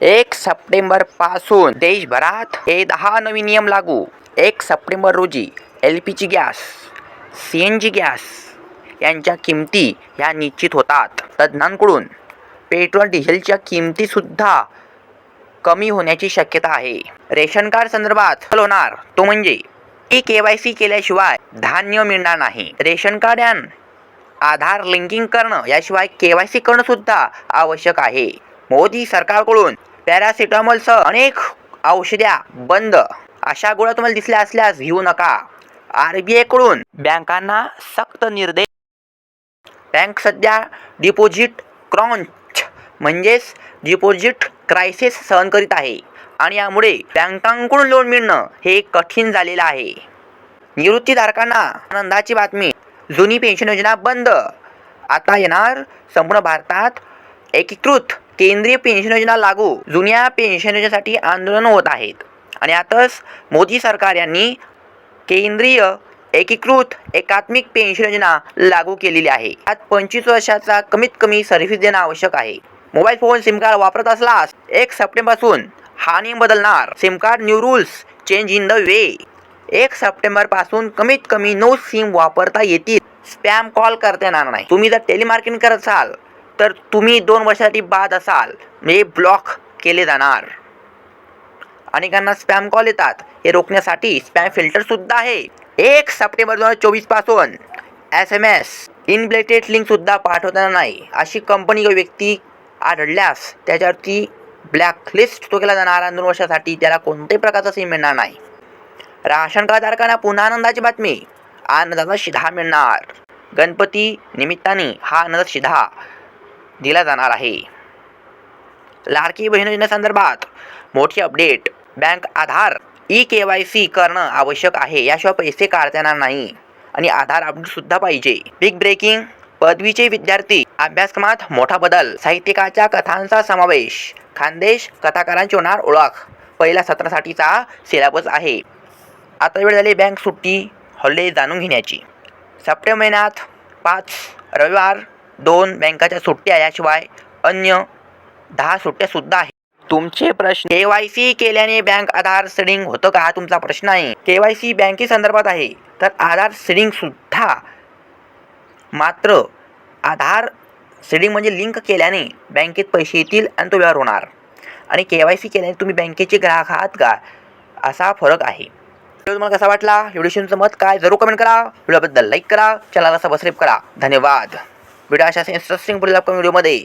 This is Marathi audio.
एक सप्टेंबरपासून देशभरात हे दहा नवीन नियम लागू. एक सप्टेंबर रोजी L P G gas C N G gas यांच्या किमती ह्या निश्चित होतात. तज्ज्ञांकडून पेट्रोल डिझेलच्या किमतीसुद्धा कमी होण्याची शक्यता आहे. रेशन कार्ड संदर्भात बदल होणार. तो म्हणजे ई के वाय सी केल्याशिवाय धान्य मिळणार नाही. रेशन कार्ड आणि आधार लिंकिंग करणं याशिवाय के वाय सी करणं सुद्धा आवश्यक आहे. मोदी सरकारकडून पॅरासिटामॉलसह अनेक औषध्या बंद. अशा गोळ्या तुम्हाला दिसल्या असल्यास घेऊ नका. आर बी आयकडून बँकांना सक्त निर्देश. बँक सध्या डिपॉझिट क्रॉन्च म्हणजेच डिपॉझिट क्रायसिस सहन करीत आहे. आणि यामुळे बँकांकडून लोन मिळणं हे कठीण झालेलं आहे. निवृत्तीधारकांना आनंदाची बातमी. जुनी पेन्शन योजना बंद. आता येणार संपूर्ण भारतात एकीकृत केंद्रीय पेन्शन योजना लागू जुन्या पेन्शन योजनेसाठी आंदोलन होत आहेत. आणि आताच मोदी सरकार यांनी केंद्रीय एकीकृत एकात्मिक पेन्शन योजना लागू केलेली आहे. यात पंचवीस वर्षाचा कमीत कमी सर्व्हिस देणं आवश्यक आहे. मोबाईल फोन सिम कार्ड वापरत असलास एक सप्टेंबरपासून हा नियम बदलणार. SIM card new rules change in the way. एक सप्टेंबरपासून कमीत कमी नऊ सिम वापरता येतील. स्पॅम कॉल करता येणार नाही. तुम्ही जर टेलिमार्केटिंग करत असाल तर तुम्ही दोन वर्षासाठी बाद असाल. म्हणजे ब्लॉक केले जाणार. अनेकांना स्पॅम कॉल येतात. हे रोखण्यासाठी स्पॅम फिल्टरसुद्धा आहे. एक सप्टेंबर दोन हजार चोवीसपासून एस एम एस इनब्लेटेड लिंकसुद्धा पाठवताना नाही. अशी कंपनी किंवा व्यक्ती आढळल्यास त्याच्यावरती ब्लॅकलिस्ट तो केला जाणार दोन वर्षासाठी त्याला कोणत्याही प्रकारचा सिम मिळणार नाही. राशन कार्डधारकांना पुन्हा आनंदाची बातमी. आनंदाचा शिधा मिळणार. गणपती निमित्ताने हा आनंद शिधा. दिला जाणार आहे. लाडकी बहीण योजनेसंदर्भात मोठी update. Bank Aadhaar E K Y C करणं आवश्यक आहे. याशिवाय पैसे काढता येणार नाही. आणि आधार अपडेटसुद्धा पाहिजे. बिग ब्रेकिंग पदवीचे विद्यार्थी अभ्यासक्रमात मोठा बदल. साहित्यिकाच्या कथांचा समावेश. खानदेश कथाकारांची होणार ओळख. पहिल्या सत्रासाठीचा सिलेबस आहे. आता वेळ झाली बँक सुट्टी हॉलिडे जाणून घेण्याची. सप्टेंबर महिन्यात पाच रविवार दोन बँकाच्या सुट्ट्या याशिवाय अन्य दहा सुट्ट्यासुद्धा आहेत. तुमचे प्रश्न के वाय सी केल्याने बँक आधार सेडिंग होतं का? हा तुमचा प्रश्न आहे. के वाय सी बँके संदर्भात आहे. तर आधार सेडिंगसुद्धा मात्र आधार सेडिंग म्हणजे लिंक केल्याने बँकेत पैसे येतील आणि तो व्यवहार होणार. आणि के वाय सी केल्याने तुम्ही बँकेचे ग्राहक आहात का? असा फरक आहे. व्हिडिओ तुम्हाला कसा वाटला? व्हिडिओशी तुमचं मत काय? जरूर कमेंट करा. व्हिडिओबद्दल लाईक करा. चॅनलला सबस्क्राईब करा. धन्यवाद. व्हिडिओ अशाच इंटरेस्टिंग पुढील व्हिडिओमध्ये